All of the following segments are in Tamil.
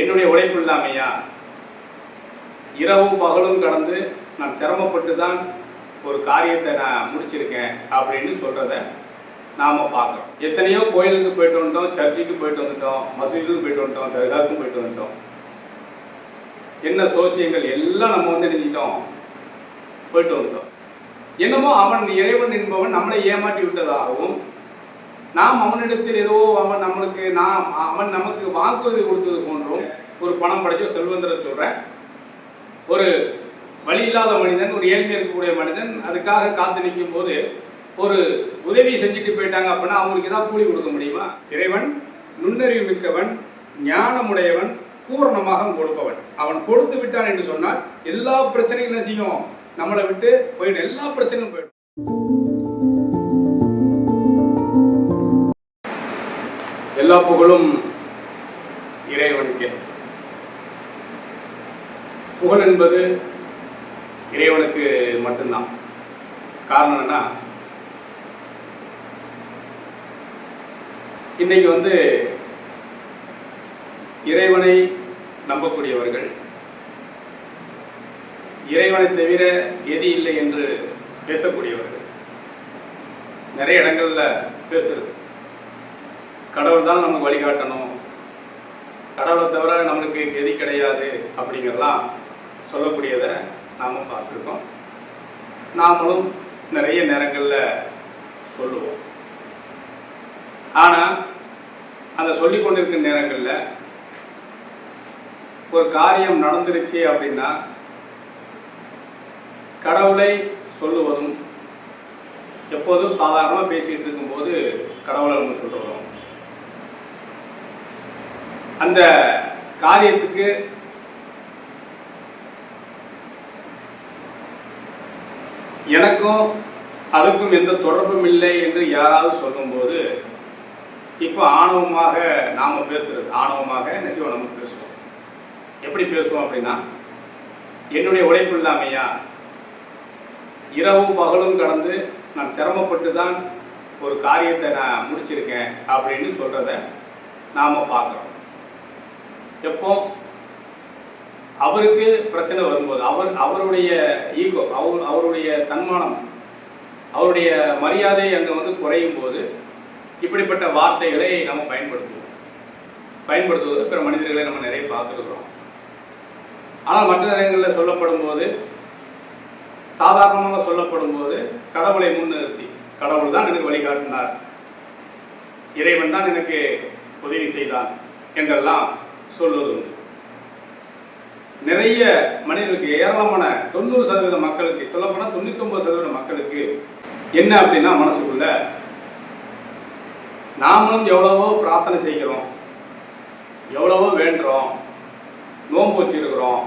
என்னுடைய உழைப்பு இல்லாமையா இரவும் பகலும் கடந்து நான் சிரமப்பட்டு தான் ஒரு காரியத்தை நான் முடிச்சிருக்கேன் அப்படின்னு சொல்கிறத நாம் பார்க்குறோம். எத்தனையோ கோயிலுக்கு போயிட்டு வந்துட்டோம் சர்ச்சுக்கு போயிட்டு வந்துட்டோம் மசூதிக்கும் போயிட்டு வந்துட்டோம் தர்காவுக்கும் போயிட்டு வந்துட்டோம். என்ன சோசியங்கள் எல்லாம் நம்ம வந்து நினைச்சிட்டோம் போயிட்டு வந்துட்டோம். என்னமோ அவன் இறைவன் என்பவன் நம்மளை ஏமாற்றி விட்டதாகவும் நாம் அவனிடத்தில் ஏதோ அவன் நம்மளுக்கு நாம் அவன் நமக்கு வாக்குறுதி கொடுத்தது போன்றும் ஒரு பணம் படைச்சோ செல்வந்தரை சொல்கிறேன் ஒரு வழி இல்லாத மனிதன் ஒரு ஏழ்மை இருக்கக்கூடிய மனிதன் அதுக்காக காத்து நிற்கும் போது ஒரு உதவி செஞ்சுட்டு போயிட்டாங்க அப்படின்னா அவங்களுக்கு ஏதாவது கூலி கொடுக்க முடியுமா? இறைவன் நுண்ணறிவு மிக்கவன் ஞானமுடையவன் பூர்ணமாக கொடுப்பவன். அவன் கொடுத்து விட்டான் என்று சொன்னால் எல்லா பிரச்சனையும் என்ன செய்யும் நம்மளை விட்டு போயிடும் எல்லா பிரச்சனையும் போயிடும். எல்லா புகழும் இறைவனுக்கே. புகழ் என்பது இறைவனுக்கு மட்டும்தான். காரணம் என்ன இன்னைக்கு வந்து இறைவனை நம்பக்கூடியவர்கள் இறைவனை தவிர எது இல்லை என்று பேசக்கூடியவர்கள். நிறைய இடங்களில் பேசுறது. கடவுள் தான் நமக்கு வழிகாட்டணும். கடவுளை தவிர நம்மளுக்கு கெதி கிடையாது அப்படிங்கிறலாம் சொல்லக்கூடியதை நாம் பார்த்துருக்கோம். நாமளும் நிறைய நேரங்களில் சொல்லுவோம். ஆனால் அந்த சொல்லி கொண்டிருக்கிற நேரங்களில் ஒரு காரியம் நடந்துருச்சு அப்படின்னா கடவுளை சொல்லுவதும் எப்போதும் சாதாரணமாக பேசிகிட்டு இருக்கும்போது கடவுளை நம்ம சொல்லுவோம் அந்த காரியத்துக்கு எனக்கும் அதுக்கும் எந்த தொடர்பும் இல்லை என்று யாராவது சொல்லும்போது இப்போ ஆணவமாக நாம் பேசுறது ஆணவமாக நெசிவம் நம்ம பேசுவோம். எப்படி பேசுவோம் அப்படின்னா என்னுடைய உழைப்பு இல்லாமையா? இரவும் பகலும் கடந்து நான் சிரமப்பட்டு தான் ஒரு காரியத்தை நான் முடிச்சிருக்கேன் அப்படின்னு சொல்கிறத நாம் பார்க்குறோம். எப்போ? அவருக்கு பிரச்சனை வரும்போது அவர் அவருடைய ஈகோ அவர் அவருடைய தன்மானம் அவருடைய மரியாதை அங்கே வந்து குறையும் போது இப்படிப்பட்ட வார்த்தைகளை நம்ம பயன்படுத்துவோம். பயன்படுத்துவது பிற மனிதர்களை நம்ம நிறைய பார்த்துருக்குறோம். ஆனால் மற்ற நேரங்களில் சொல்லப்படும் போது சாதாரணமாக சொல்லப்படும் போது கடவுளை முன்னிறுத்தி கடவுள் தான் எனக்கு வழிகாட்டினார். இறைவன் தான் எனக்கு உதவி செய்தான் என்றெல்லாம் சொல்வது உண்டு நிறைய மனிதர்களுக்கு ஏராளமான தொண்ணூறு சதவீத மக்களுக்கு சொல்லப்போனால் தொண்ணூத்தொம்பது சதவீத மக்களுக்கு என்ன அப்படின்னா மனசுக்குள்ள நாமளும் எவ்வளவோ பிரார்த்தனை செய்கிறோம் எவ்வளவோ வேண்டுறோம் நோன்பு வச்சிருக்கிறோம்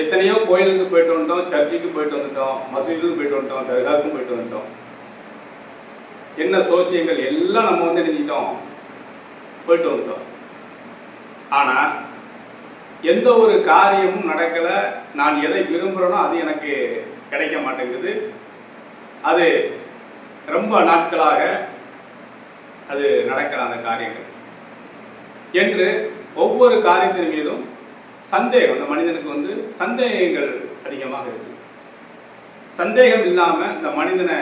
எத்தனையோ கோயிலுக்கு போயிட்டு வந்துட்டோம் சர்ச்சுக்கு போயிட்டு வந்துட்டோம் மசூதிக்கு போயிட்டு வந்துட்டோம் தர்காவுக்கும் போயிட்டு வந்துட்டோம். என்ன சோசியங்கள் எல்லாம் நம்ம வந்து நினைச்சிட்டோம் போயிட்டு வந்துட்டோம். ஆனால் எந்த ஒரு காரியமும் நடக்கலை நான் எதை விரும்புகிறேனோ அது எனக்கு கிடைக்க மாட்டேங்குது. அது ரொம்ப நாட்களாக அது நடக்கல அந்த காரியங்கள். என்று ஒவ்வொரு காரியத்தின் மீதும் சந்தேகம் அந்த மனிதனுக்கு வந்து சந்தேகங்கள் அதிகமாக இருக்கு. சந்தேகம் இல்லாமல் இந்த மனிதனை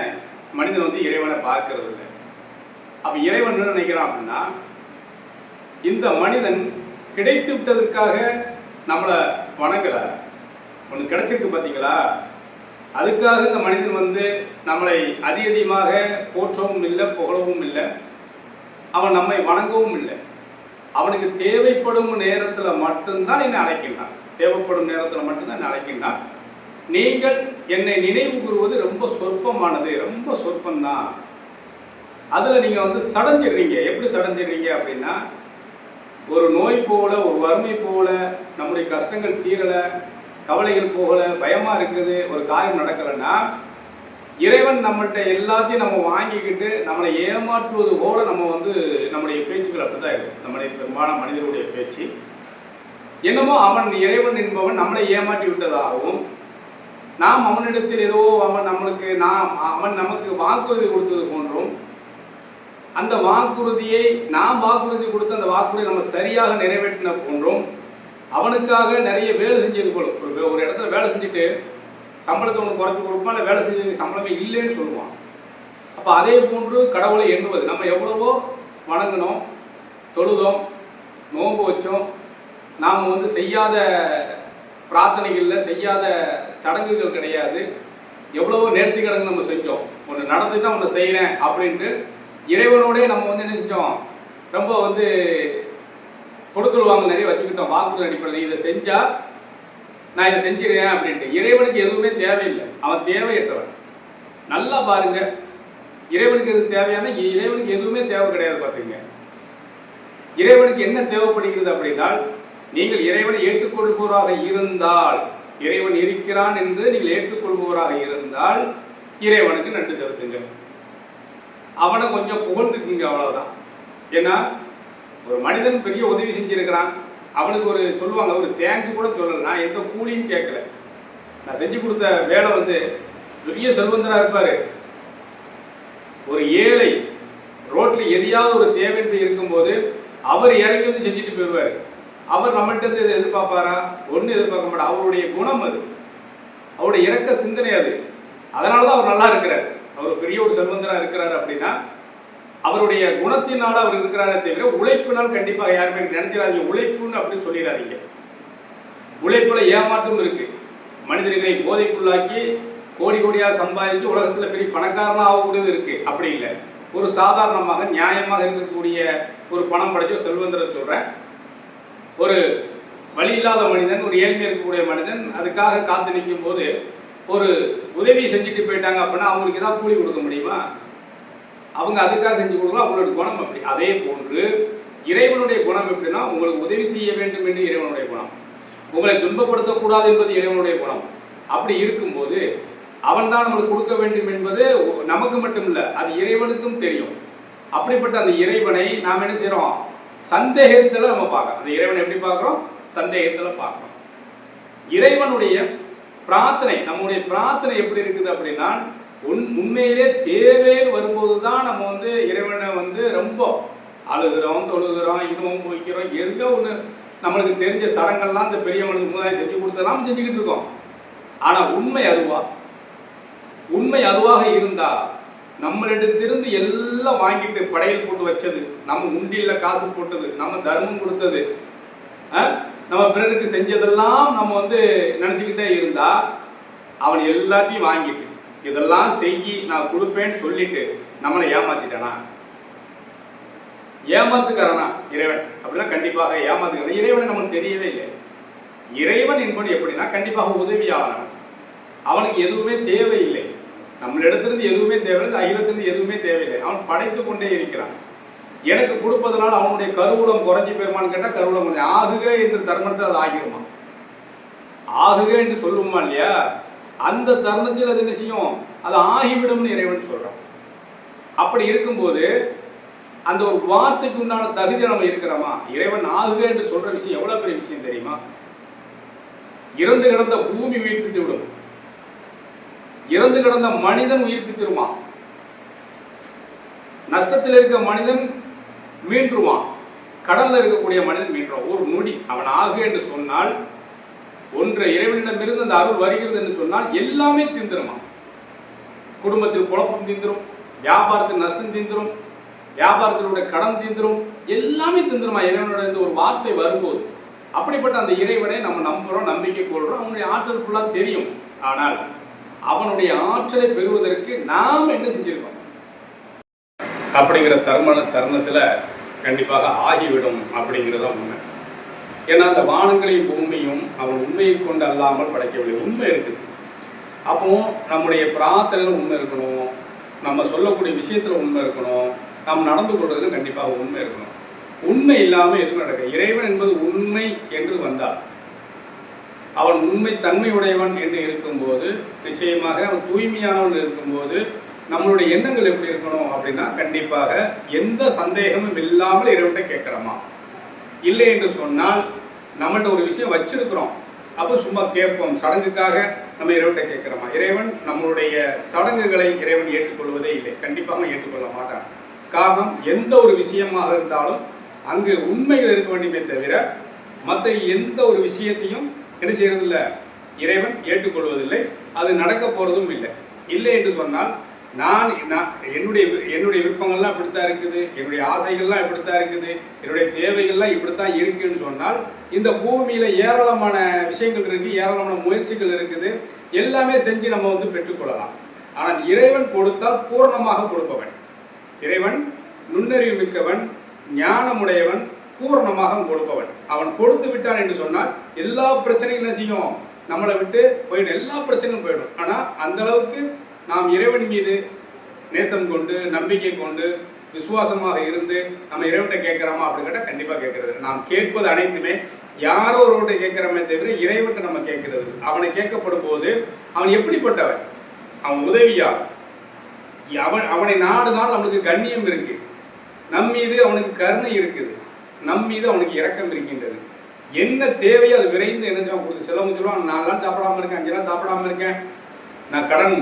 மனிதன் வந்து இறைவனை பார்க்கறது இல்லை அப்போ இறைவன் என்ன நினைக்கிறான் அப்படின்னா இந்த மனிதன் கிடைத்து விட்டதற்காக நம்மளை வணங்கலை. ஒன்று கிடைச்சிருக்கு பார்த்தீங்களா அதுக்காக இந்த மனிதன் வந்து நம்மளை அதி அதிகமாக போற்றவும் இல்லை புகழவும் இல்லை. அவன் நம்மை வணங்கவும் இல்லை. அவனுக்கு தேவைப்படும் நேரத்தில் மட்டும்தான் என்னை அழைக்கின்றான். தேவைப்படும் நேரத்தில் மட்டும்தான் என்னை அழைக்கின்றான். நீங்கள் என்னை நினைவு கூறுவது ரொம்ப சொற்பமானது ரொம்ப சொற்பம்தான். அதில் நீங்கள் வந்து சடைஞ்சிடுறீங்க. எப்படி சடைஞ்சிடுறீங்க அப்படின்னா ஒரு நோய் போகல ஒரு வறுமை போகல நம்முடைய கஷ்டங்கள் தீரலை கவலைகள் போகல பயமாக இருக்குது ஒரு காரியம் நடக்கலைன்னா இறைவன் நம்மள்கிட்ட எல்லாத்தையும் நம்ம வாங்கிக்கிட்டு நம்மளை ஏமாற்றுவது போல நம்ம வந்து நம்முடைய பேச்சுக்கள் அப்படிதான் இருக்கும். நம்முடைய பெரும்பாலான மனிதர்களுடைய பேச்சு. என்னமோ அவன் இறைவன் என்பவன் நம்மளை ஏமாற்றி விட்டதாகவும் நாம் அவனிடத்தில் ஏதோ அவன் நம்மளுக்கு நாம் அவன் நமக்கு வாக்குறுதி கொடுத்தது போன்றும் அந்த வாக்குறுதியை நாம் வாக்குறுதி கொடுத்த அந்த வாக்குறுதியை நம்ம சரியாக நிறைவேற்றின போன்றும். அவனுக்காக நிறைய வேலை செஞ்சது போல. ஒரு ஒரு இடத்துல வேலை செஞ்சுட்டு சம்பளத்தை ஒன்று குறைச்சி கொடுப்பான் இல்லை வேலை செஞ்சு சம்பளமே இல்லைன்னு சொல்லுவான். அப்போ அதே போன்று கடவுளை எண்ணுவது. நம்ம எவ்வளவோ வணங்கினோம் தொழுதோம் நோன்பு வச்சோம். நாம் வந்து செய்யாத பிரார்த்தனைகளில் செய்யாத சடங்குகள் கிடையாது. எவ்வளவோ நேர்த்தி கடங்கு நம்ம செஞ்சோம். ஒன்று நடந்துட்டா ஒன்று செய்கிறேன் அப்படின்ட்டு இறைவனோடே நம்ம வந்து என்ன செஞ்சோம்? ரொம்ப வந்து கொடுக்கல் வாங்க நிறைய வச்சுக்கிட்டோம். வாக்குறுதி அடிப்படையில் இதை செஞ்சால் நான் இதை செஞ்சிருக்கேன் அப்படின்ட்டு. இறைவனுக்கு எதுவுமே தேவையில்லை. அவன் தேவையற்றவன். நல்லா பாருங்க. இறைவனுக்கு எது தேவையான? இறைவனுக்கு எதுவுமே தேவை கிடையாது பார்த்துங்க இறைவனுக்கு என்ன தேவைப்படுகிறது அப்படின்னால் நீங்கள் இறைவனை ஏற்றுக்கொள்பவராக இருந்தால் இறைவன் இருக்கிறான் என்று நீங்கள் ஏற்றுக்கொள்பவராக இருந்தால் இறைவனுக்கு நன்றி செலுத்துங்க அவனை கொஞ்சம் புகழ்ந்துக்குங்க அவ்வளவுதான். ஏன்னா ஒரு மனிதன் பெரிய உதவி செஞ்சிருக்கிறான். அவனுக்கு ஒரு சொல்லுவாங்க ஒரு தேங்க்ஸ் கூட சொல்லலை. நான் எந்த கூலியும் கேட்கல. நான் செஞ்சு கொடுத்த வேலை வந்து பெரிய செல்வந்தராக இருப்பார். ஒரு ஏழை ரோட்டில் எதையாவது ஒரு தேவையின்றி இருக்கும்போது அவர் இறங்கி வந்து செஞ்சுட்டு போயிடுவார் அவர் நம்மள்கிட்ட இருந்து எதை எதிர்பார்ப்பாரா? ஒன்றும் எதிர்பார்க்க மாட்டார். அவருடைய குணம் அது. அவருடைய இறக்க சிந்தனை அது. அதனால தான் அவர் நல்லா இருக்கிறார். அவர் பெரிய ஒரு செல்வந்தராக இருக்கிறார் அப்படின்னா அவருடைய குணத்தினால் அவர் இருக்கிறாரே தவிர உழைப்பினால் கண்டிப்பாக யாருமே நினைச்சிடாதீங்க. உழைப்புன்னு அப்படின்னு சொல்லிடாதீங்க. உழைப்புல ஏமாற்றம் இருக்கு. மனிதர்களை போதைக்குள்ளாக்கி கோடி கோடியாக சம்பாதிச்சு உலகத்தில் பெரிய பணக்காரனாக ஆகக்கூடியது இருக்கு. அப்படி இல்லை. ஒரு சாதாரணமாக நியாயமாக இருக்கக்கூடிய ஒரு பணம் படைச்ச செல்வந்தரை சொல்கிறேன் ஒரு வழி இல்லாத மனிதன் ஒரு ஏழ்மை இருக்கக்கூடிய மனிதன் அதுக்காக காத்து நிற்கும் போது ஒரு உதவி செஞ்சுட்டு போயிட்டாங்க அப்படின்னா அவங்களுக்கு ஏதாவது கூலி கொடுக்க முடியுமா? அவங்க அதுக்காக செஞ்சு கொடுக்கலாம் அவங்களோட குணம் அப்படி. அதே போன்று இறைவனுடைய குணம் எப்படின்னா உங்களுக்கு உதவி செய்ய வேண்டும் என்று இறைவனுடைய குணம். உங்களை துன்பப்படுத்தக்கூடாது என்பது இறைவனுடைய குணம். அப்படி இருக்கும்போது அவன் தான் நம்மளுக்கு கொடுக்க வேண்டும் என்பது நமக்கு மட்டும் இல்லை அது இறைவனுக்கும் தெரியும். அப்படிப்பட்ட அந்த இறைவனை நாம் என்ன செய்கிறோம் சந்தேகத்தில் நம்ம பார்க்கறோம். அந்த இறைவனை எப்படி பார்க்குறோம்? சந்தேகத்தில் பார்க்குறோம். இறைவனுடைய பிரார்த்தனை. நம்முடைய பிரார்த்தனை எப்படி இருக்குது அப்படின்னா உன் உண்மையிலே தேவைன்னு வரும்போது தான் நம்ம வந்து இறைவனை வந்து ரொம்ப அழுகிறோம் தொழுகிறோம் இன்னும் வைக்கிறோம் எதுக்கோ ஒன்று நம்மளுக்கு தெரிஞ்ச சடங்கெல்லாம் இந்த பெரியவனுக்கு முதலாளி செஞ்சு கொடுத்தெல்லாம் செஞ்சுக்கிட்டு இருக்கோம். ஆனால் உண்மை அதுவா? உண்மை அதுவாக இருந்தா நம்மளிடத்திலிருந்து எல்லாம் வாங்கிட்டு படையல் போட்டு வச்சது நம்ம உண்டியில் காசு போட்டது நம்ம தர்மம் கொடுத்தது ஆ? நம்ம பிறருக்கு செஞ்சதெல்லாம் நம்ம வந்து நினச்சிக்கிட்டே இருந்தா அவன் எல்லாத்தையும் வாங்கிட்டு இதெல்லாம் செஞ்சு நான் கொடுப்பேன்னு சொல்லிட்டு நம்மளை ஏமாத்திட்டானா? ஏமாத்துக்காரனா? இறைவன். அப்படின்னா கண்டிப்பாக ஏமாத்துக்காரன். இறைவனை நமக்கு தெரியவே இல்லை. இறைவன் என்பது எப்படின்னா கண்டிப்பாக உதவியாளன். அவனுக்கு எதுவுமே தேவையில்லை. நம்மளிடத்திலிருந்து எதுவுமே தேவையில்லை அகிலத்திலிருந்து எதுவுமே தேவையில்லை. அவன் படைத்து கொண்டே இருக்கிறான். எனக்கு கொடுப்பதனால அவனுடைய கருவூலம் குறைஞ்சி போயிருமான்னு கேட்டால் கருவூலம் கொஞ்சம் ஆகுக என்று தருணத்தில் அது ஆகிருமா? ஆகுக என்று சொல்லுமா இல்லையா? அந்த தருணத்தில் அது என்ன செய்யும்? அது ஆகிவிடும்னு இறைவன் சொல்றான். அப்படி இருக்கும்போது அந்த ஒரு வார்த்தைக்கு உண்டான தகுதி நம்ம இருக்கிறோமா? இறைவன் ஆகுக என்று சொல்ற விஷயம் எவ்வளோ பெரிய விஷயம் தெரியுமா? இறந்து கிடந்த பூமி உயிர்ப்பித்து விடும். இறந்து கிடந்த மனிதன் உயிர்ப்பித்திருமா நஷ்டத்தில் இருக்க மனிதன் மீண்டுருவான் கடலில் இருக்கக்கூடிய மனிதன் மீண்டுருவான் ஒரு நொடி. அவன் ஆகு என்று சொன்னால் ஒன்று இறைவனிடமிருந்து அந்த அருள் வருகிறது என்று சொன்னால் எல்லாமே தீந்துருமா? குடும்பத்தில் குழப்பம் தீந்துரும் வியாபாரத்தில் நஷ்டம் தீந்துரும் வியாபாரத்தினுடைய கடன் தீந்துரும் எல்லாமே தீந்துருமா? இறைவனோட இந்த ஒரு வார்த்தை வரும்போது. அப்படிப்பட்ட அந்த இறைவனை நம்ம நம்புறோம் நம்பிக்கை கொள்கிறோம் அவனுடைய ஆற்றல் ஃபுல்லாக தெரியும். ஆனால் அவனுடைய ஆற்றலை பெறுவதற்கு நாம் என்ன செஞ்சிருக்கோம்? அப்படிங்கிற தரும தருணத்தில் கண்டிப்பாக ஆகிவிடும் அப்படிங்கிறது தான் உண்மை. ஏன்னா அந்த வானங்களையும் பூமியும் அவன் உண்மையை கொண்டு அல்லாமல் படைக்கவில்லை. உண்மை இருக்குது. அப்போ நம்முடைய பிரார்த்தனையில் உண்மை இருக்கணும். நம்ம சொல்லக்கூடிய விஷயத்தில் உண்மை இருக்கணும். நாம் நடந்து கொள்வதில் கண்டிப்பாக உண்மை இருக்கணும். உண்மை இல்லாமல் எதுவும் நடக்க இறைவன் என்பது உண்மை என்று வந்தார் அவன் உண்மை தன்மை உடையவன் என்று இருக்கும்போது நிச்சயமாக அவன் தூய்மையானவன் இருக்கும்போது நம்மளுடைய எண்ணங்கள் எப்படி இருக்கணும் அப்படின்னா கண்டிப்பாக எந்த சந்தேகமும் இல்லாமல் இறைவன்கிட்ட கேட்குறோமா? இல்லை என்று சொன்னால் நம்மள்ட்ட ஒரு விஷயம் வச்சிருக்கிறோம். அப்போ சும்மா கேட்போம். சடங்குக்காக நம்ம இறைவன்கிட்ட கேட்குறோமா? இறைவன் நம்மளுடைய சடங்குகளை இறைவன் ஏற்றுக்கொள்வதே இல்லை. கண்டிப்பாக ஏற்றுக்கொள்ள மாட்டான். காரணம் எந்த ஒரு விஷயமாக இருந்தாலும் அங்கு உண்மைகள் இருக்க வேண்டுமே தவிர மற்ற எந்த ஒரு விஷயத்தையும் என்ன செய்யறதில்லை. இறைவன் ஏற்றுக்கொள்வதில்லை. அது நடக்க போகிறதும் இல்லை. இல்லை என்று சொன்னால் நான் நான் என்னுடைய என்னுடைய விருப்பங்கள்லாம் இப்படித்தான் இருக்குது. என்னுடைய ஆசைகள்லாம் இப்படித்தான் இருக்குது. என்னுடைய தேவைகள்லாம் இப்படித்தான் இருக்குன்னு சொன்னால் இந்த பூமியில் ஏராளமான விஷயங்கள் இருக்குது ஏராளமான முயற்சிகள் இருக்குது. எல்லாமே செஞ்சு நம்ம வந்து பெற்றுக்கொள்ளலாம். ஆனால் இறைவன் கொடுத்தால் பூரணமாக கொடுப்பவன். இறைவன் நுண்ணறிவு மிக்கவன் ஞானமுடையவன் பூர்ணமாக கொடுப்பவன். அவன் கொடுத்து விட்டான் என்று சொன்னால் எல்லா பிரச்சனையும் செய்யும் நம்மளை விட்டு போயிடும். எல்லா பிரச்சனையும் போயிடும். ஆனால் அந்த அளவுக்கு நாம் இறைவன் மீது நேசம் கொண்டு நம்பிக்கை கொண்டு விசுவாசமாக இருந்து நம்ம இறைவன்கிட்ட கேட்குறோமா அப்படின்னு கேட்டால் கண்டிப்பாக கேட்கறது நாம் கேட்பது அனைத்துமே யாரோ ஒருவர்கிட்ட கேட்குறோமே தவிர இறைவன்கிட்ட நம்ம கேட்கறது அவனை கேட்கப்படும் போது அவன் எப்படிப்பட்டவன்? அவன் உதவியா அவன் அவனை நாடுனால் அவனுக்கு கண்ணியம் இருக்கு. நம் மீது அவனுக்கு கருணை இருக்குது. நம் மீது அவனுக்கு இரக்கம் இருக்கின்றது. என்ன தேவையோ அது விரைந்து என்ன செய்வான் கொடுத்து சிலவங்க சொல்லுவான் நாலு நாள் சாப்பிடாம இருக்கேன் அஞ்சு நாள் சாப்பிடாம இருக்கேன். நான் கடன்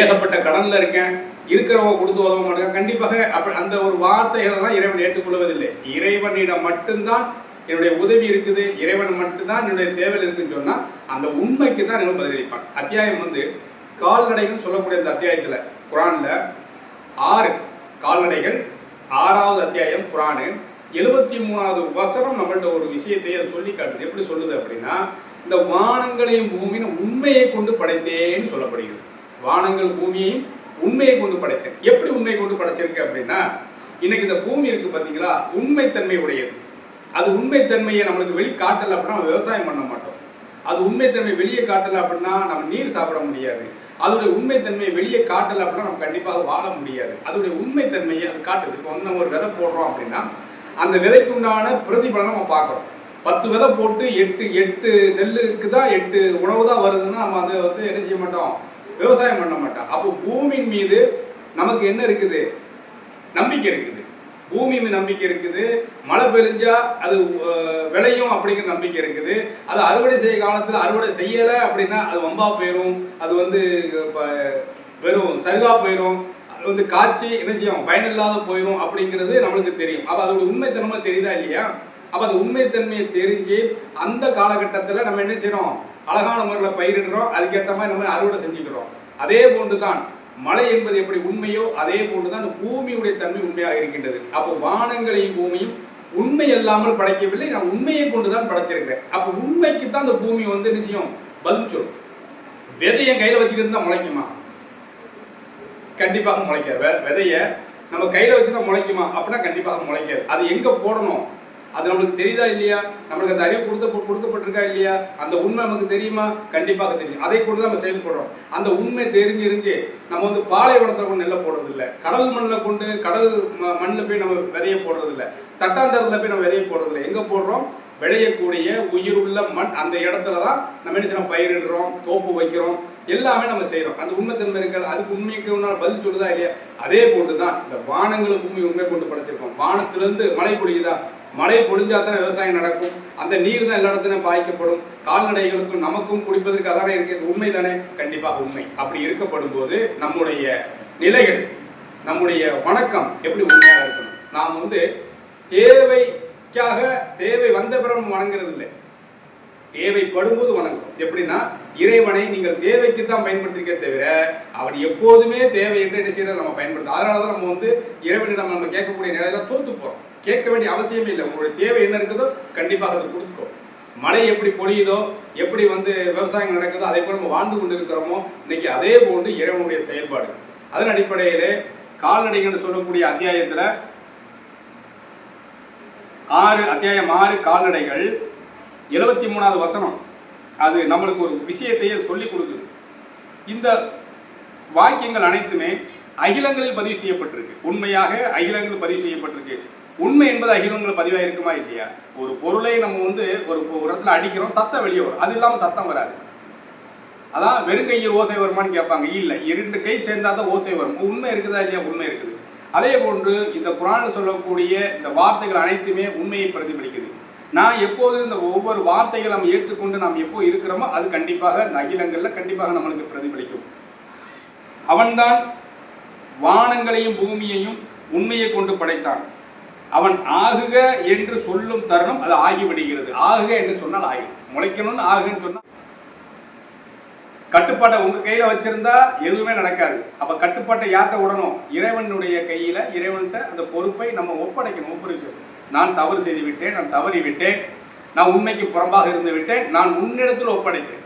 ஏகப்பட்ட கடன்ல இருக்கேன். இருக்கிறவங்க கொடுத்து உதவ மாட்டேங்க கண்டிப்பாக அப்ப அந்த ஒரு வார்த்தைகளெல்லாம் இறைவன் ஏற்றுக்கொள்வதில்லை இறைவனிடம் மட்டும்தான் என்னுடைய உதவி இருக்குது. இறைவன் மட்டும்தான் என்னுடைய தேவையில் இருக்குன்னு சொன்னா அந்த உண்மைக்கு தான் நீங்கள் பதிலளிப்பான். அத்தியாயம் வந்து கால்நடைகள் சொல்லக்கூடிய அந்த அத்தியாயத்துல குரான்ல ஆறு கால்நடைகள் ஆறாவது அத்தியாயம் குரானு. எழுபத்தி மூணாவது வசனம் நம்மள்கிட்ட ஒரு விஷயத்தை அது சொல்லி காட்டுது. எப்படி சொல்லுது அப்படின்னா இந்த வானங்களையும் பூமியும் உண்மையை கொண்டு படைத்தேன்னு சொல்லப்படுகிறது. வானங்கள் பூமியையும் உண்மையை கொண்டு படைத்தேன். எப்படி உண்மையை கொண்டு படைச்சிருக்கு அப்படின்னா இன்னைக்கு இந்த பூமி இருக்கு பார்த்தீங்களா உண்மைத்தன்மை உடையது. அது உண்மைத்தன்மையை நம்மளுக்கு வெளி காட்டல அப்படின்னா நம்ம விவசாயம் பண்ண மாட்டோம். அது உண்மைத்தன்மை வெளியே காட்டல அப்படின்னா நம்ம நீர் சாப்பிட முடியாது. அதோடைய உண்மைத்தன்மையை வெளியே காட்டல அப்படின்னா நம்ம கண்டிப்பாக வாழ முடியாது. அதோடைய உண்மைத்தன்மையை அது காட்டுது. இப்போ வந்து நம்ம ஒரு விதை போடுறோம் அப்படின்னா அந்த விதைக்குண்டான பிரதிபலனை நம்ம பார்க்குறோம் பத்து விதை போட்டு எட்டு எட்டு நெல்லுக்கு தான் எட்டு உணவு தான் வருதுன்னா நம்ம அதை வந்து என்ன செய்ய மாட்டோம்? விவசாயம் பண்ண மாட்டோம் அப்போ பூமியின் மீது நமக்கு என்ன இருக்குது? நம்பிக்கை இருக்குது. பூமி மீது நம்பிக்கை இருக்குது. மழை பெஞ்சா அது விளையும் அப்படிங்கிற நம்பிக்கை இருக்குது. அது அறுவடை செய்ய காலத்தில் அறுவடை செய்யலை அப்படின்னா அது வம்பா போயிடும் அது வந்து வெறும் சரிவா போயிடும் அது வந்து காய்ச்சி என்ன செய்யும்? பயனில்லாத போயிடும் அப்படிங்கிறது நம்மளுக்கு தெரியும். அப்போ அதோட உண்மைத்தனமாக தெரியுதா இல்லையா? அப்போ அந்த உண்மைத்தன்மையை தெரிஞ்சு அந்த காலகட்டத்தில் நம்ம என்ன செய்கிறோம் அழகான முறையில் பயிரிடுறோம். அதுக்கேற்ற மாதிரி நம்ம அறுவடை செஞ்சுக்கிறோம். அதே போன்று தான் மழை என்பது எப்படி உண்மையோ அதே போன்று தான் பூமியுடைய தன்மை உண்மையாக இருக்கின்றது. அப்போ வானங்களையும் பூமியும் உண்மை இல்லாமல் படைக்கவில்லை. நான் உண்மையை கொண்டு தான் படைத்திருக்கிறேன். அப்போ உண்மைக்கு தான் அந்த பூமி வந்து நிச்சயம் பதில் சொல்லும். விதையை கையில் வச்சுக்கிட்டு இருந்தால் முளைக்குமா? கண்டிப்பாக முளைக்காது. வெ- விதைய நம்ம கையில் வச்சு தான் முளைக்குமா? அப்படின்னா கண்டிப்பாக முளைக்காது. அது எங்கே போடணும்? அது நம்மளுக்கு தெரியுதா இல்லையா? நம்மளுக்கு அந்த அறிவு கொடுத்த கொடுக்கப்பட்டிருக்கா இல்லையா? அந்த உண்மை நமக்கு தெரியுமா? கண்டிப்பாக தெரியும். அதை கொண்டு தான் நம்ம செயல்படுறோம் அந்த உண்மை தெரிஞ்சிருந்து நம்ம வந்து பாலைவனத்தை கொண்டு நெல்லை போடுறதில்ல. கடல் மண்ணில் கொண்டு கடல் ம- மண்ணில் போய் நம்ம விதைய போடுறதில்ல. தட்டாந்தரத்தில் போய் நம்ம விதைய போடுறதில்ல. எங்கே போடுறோம்? விளையக்கூடிய உயிர் உள்ள மண் அந்த இடத்துல தான் நம்ம என்ன செய்யறோம்? பயிரிடுறோம் தோப்பு வைக்கிறோம். எல்லாமே நம்ம செய்கிறோம் அந்த உண்மைத்தன்மை இருக்காது அதுக்கு உண்மைக்கு உன்னால் பதில் சொல்லுதா இல்லையா? அதே போட்டு தான் இந்த வானங்களும் பூமி உண்மை கொண்டு படைச்சிருக்கோம். வானத்திலிருந்து மழை பொழியுதா? மழை பொழிஞ்சால் தான் விவசாயம் நடக்கும். அந்த நீர் தான் எல்லா இடத்துலையும் பாய்க்கப்படும். கால்நடைகளுக்கும் நமக்கும் குடிப்பதற்கு அதானே இருக்கிறது உண்மை தானே? கண்டிப்பாக உண்மை. அப்படி இருக்கப்படும் போது நம்முடைய நிலைகள் நம்முடைய வணக்கம் எப்படி உண்மையாக இருக்கணும்? நாம் வந்து தேவைக்காக தேவை வந்த பிறகு வணங்குறது இல்லை தேவைப்படும்போது வணங்கும் எப்படின்னா இறைவனை நீங்கள் தேவைக்கு தான் பயன்படுத்திருக்கே தவிர அவன் எப்போதுமே தேவை என்று என்ன செய்யறது நம்ம பயன்படுத்தும் அதனால தான் நம்ம வந்து இறைவனிடம் நம்ம கேட்கக்கூடிய நிலையில தோத்து போகிறோம் கேட்க வேண்டிய அவசியமே இல்லை. உங்களுடைய தேவை என்ன இருக்குதோ கண்டிப்பாக அதை கொடுத்துக்கோ. மழை எப்படி பொழியுதோ எப்படி வந்து விவசாயம் நடக்குதோ அதே போல நம்ம வாழ்ந்து கொண்டு இருக்கிறோமோ இன்னைக்கு அதே போன்று இறைவனுடைய செயல்பாடு. அதன் அடிப்படையிலே கால்நடைகள் சொல்லக்கூடிய அத்தியாயத்துல ஆறு அத்தியாயம் ஆறு கால்நடைகள். எழுபத்தி மூணாவது வசனம். அது நம்மளுக்கு ஒரு விஷயத்தையே சொல்லி கொடுக்குது. இந்த வாக்கியங்கள் அனைத்துமே அகிலங்களில் பதிவு செய்யப்பட்டிருக்கு. உண்மையாக அகிலங்கள் பதிவு செய்யப்பட்டிருக்கு. உண்மை என்பது அகிலங்களை பதிவாக இருக்குமா இல்லையா? ஒரு பொருளை நம்ம வந்து ஒரு ஒரு இடத்துல அடிக்கிறோம் சத்தம் வெளியே வரும். அது இல்லாமல் சத்தம் வராது. அதான் வெறுங்கையில் ஓசை வருமான்னு கேட்பாங்க. இல்லை இரண்டு கை சேர்ந்தாதான் தான் ஓசை வரும். உண்மை இருக்குதா இல்லையா? உண்மை இருக்குது. அதே போன்று இந்த குரான் சொல்லக்கூடிய இந்த வார்த்தைகள் அனைத்துமே உண்மையை பிரதிபலிக்குது. நான் எப்போது இந்த ஒவ்வொரு வார்த்தைகள் நம்ம ஏற்றுக்கொண்டு நாம் எப்போ இருக்கிறோமோ அது கண்டிப்பாக இந்த அகிலங்களில் கண்டிப்பாக நம்மளுக்கு பிரதிபலிக்கும். அவன்தான் வானங்களையும் பூமியையும் உண்மையை கொண்டு படைத்தான். அவன் ஆகுக என்று சொல்லும் தருணம் அது ஆகிவிடுகிறது. ஆகுக என்று சொன்னால் ஆகி. முளைக்கணும்னு ஆகுன்னு சொன்னால் கட்டுப்பாட்டை உங்கள் கையில் வச்சிருந்தா எதுவுமே நடக்காது. அப்போ கட்டுப்பாட்டை யார்கிட்ட விடணும்? இறைவனுடைய கையில் இறைவன்கிட்ட அந்த பொறுப்பை நம்ம ஒப்படைக்கணும் ஒப்படைச்சு நான் தவறு செய்து விட்டேன் நான் தவறி விட்டேன். நான் உண்மைக்கு புறம்பாக இருந்து விட்டேன். நான் உன்னிடத்தில் ஒப்படைத்தேன்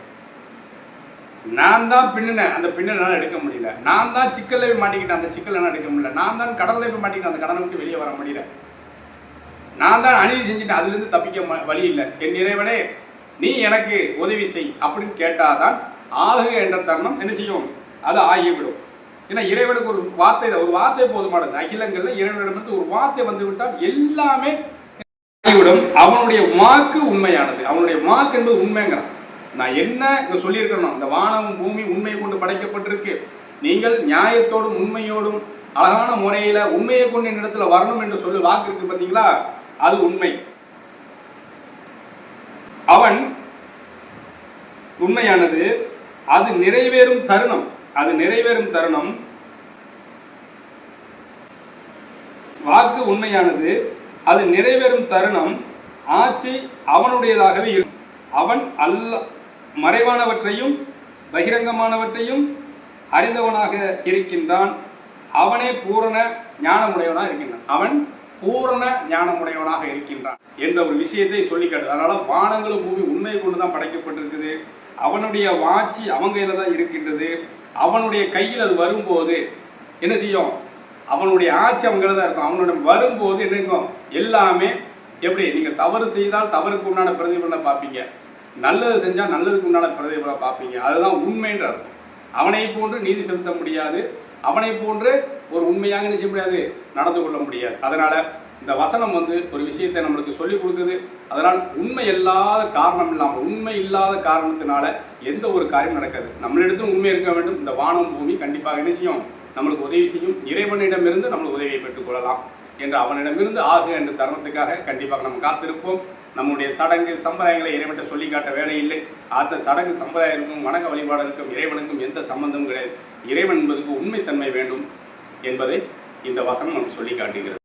நான் தான் பின்னினேன் அந்த பின்னலை எடுக்க முடியல. நான் தான் சிக்கலில் போய் மாட்டிக்கிட்டேன். அந்த சிக்கல் எடுக்க முடியல. நான் தான் கடலில் போய் மாட்டிக்கிட்டேன். அந்த கடனை விட்டு வெளியே வர முடியல. நான் தான் அநீதி செஞ்சுட்டேன் அதுலேருந்து தப்பிக்க வழி இல்லை. என் இறைவனே நீ எனக்கு உதவி செய் அப்படின்னு கேட்டாதான் ஆகுக என்ற தருணம் என்ன செய்யும்? அது ஆகிவிடும். ஏன்னா இறைவனுக்கு ஒரு வார்த்தை ஒரு வார்த்தை போதுமானது. அகிலங்களில் இறைவனிடமிருந்து ஒரு வார்த்தை வந்து விட்டால் எல்லாமே ஆகிவிடும். அவனுடைய வாக்கு உண்மையானது. அவனுடைய வாக்கு என்பது உண்மைங்கிறான். நான் என்ன இங்கே சொல்லியிருக்கணும் இந்த வானம் பூமி உண்மையை கொண்டு படைக்கப்பட்டிருக்கு. நீங்கள் நியாயத்தோடும் உண்மையோடும் அழகான முறையில் உண்மையை கொண்டு என்னிடத்துல வரணும் என்று சொல்லி வாக்கு இருக்கு பார்த்தீங்களா? அது உண்மை. அவன் உண்மையானது அது நிறைவேறும் தருணம் அது நிறைவேறும் தருணம். வாக்கு உண்மையானது அது நிறைவேறும் தருணம் ஆட்சி அவனுடையதாகவே இருக்கும் அவன் அல்ல மறைவானவற்றையும் பகிரங்கமானவற்றையும் அறிந்தவனாக இருக்கின்றான். அவனே பூரண ஞானமுடையவனாக இருக்கின்றான். அவன் பூரண ஞானமுடையவனாக இருக்கின்றான் என்ற ஒரு விஷயத்தை சொல்லி காட்டு அதனால வானங்களும் பூமி உண்மையை கொண்டு தான் படைக்கப்பட்டிருக்குது. அவனுடைய வாட்சி அவன் கையில தான் இருக்கின்றது. அவனுடைய கையில் அது வரும்போது என்ன செய்யும்? அவனுடைய ஆட்சி அவங்கள தான் இருக்கும். அவனுடைய வரும்போது என்ன இருக்கும்? எல்லாமே எப்படி? நீங்கள் தவறு செய்தால் தவறுக்கு உண்டான பிரதிபலனை பார்ப்பீங்க. நல்லது செஞ்சால் நல்லதுக்கு உண்டான பிரதிபலனை பார்ப்பீங்க. அதுதான் உண்மைன்ற அர்த்தம். அவனை போன்று நீதி செலுத்த முடியாது. அவனை போன்று ஒரு உண்மையாக நினைச்ச முடியாது நடந்து கொள்ள முடியாது. அதனால இந்த வசனம் வந்து ஒரு விஷயத்தை நம்மளுக்கு சொல்லிக் கொடுக்குது. அதனால் உண்மை இல்லாத காரணம் இல்லாமல் உண்மை இல்லாத காரணத்தினால எந்த ஒரு காரியம் நடக்காது. நம்மளிடத்தும் உண்மை இருக்க வேண்டும். இந்த வானம் பூமி கண்டிப்பாக நிச்சயம் நம்மளுக்கு உதவி செய்யும். இறைவனிடமிருந்து நம்மளுக்கு உதவியை பெற்றுக்கொள்ளலாம் என்று அவனிடமிருந்து ஆகு என்ற தருணத்துக்காக கண்டிப்பாக நம்ம காத்திருப்போம். நம்முடைய சடங்கு சம்பிரதாயங்களை இறைவன்கிட்ட சொல்லி காட்ட வேலை இல்லை. அந்த சடங்கு சம்பிரதாயங்களுக்கும் வணக்க வழிபாடுகளுக்கும் இறைவனுக்கும் எந்த சம்பந்தமும் கிடையாது. இறைவன் என்பதுக்கு உண்மைத்தன்மை வேண்டும். என்பதை இந்த வசனம் நமக்கு சொல்லி காட்டுகிறது.